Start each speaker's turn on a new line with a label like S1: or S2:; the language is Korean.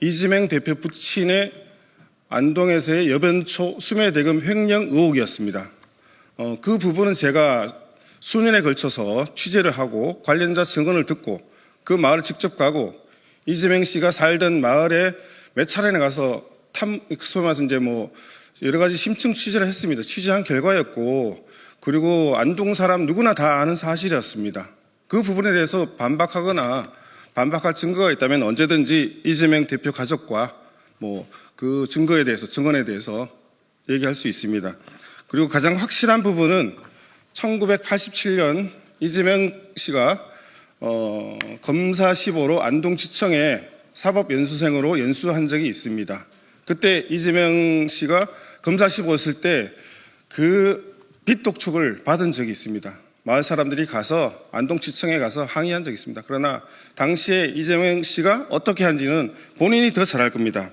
S1: 이재명 대표 부친의 안동에서의 여변초 수매대금 횡령 의혹이었습니다. 어, 그 부분은 제가 수년에 걸쳐서 취재를 하고 관련자 증언을 듣고 그 마을을 직접 가고 이재명 씨가 살던 마을에 몇 차례나 가서 탐, 소위 말해서 이제 뭐 여러 가지 심층 취재를 했습니다. 취재한 결과였고 그리고 안동 사람 누구나 다 아는 사실이었습니다. 그 부분에 대해서 반박하거나 반박할 증거가 있다면 언제든지 이재명 대표 가족과 뭐 그 증거에 대해서 증언에 대해서 얘기할 수 있습니다. 그리고 가장 확실한 부분은 1987년 이재명 씨가 어, 검사 15로 안동지청에 사법연수생으로 연수한 적이 있습니다. 그때 이재명 씨가 검사 15였을 때 그 빚독촉을 받은 적이 있습니다. 마을 사람들이 가서 안동지청에 가서 항의한 적이 있습니다. 그러나 당시에 이재명 씨가 어떻게 한지는 본인이 더 잘 알 겁니다.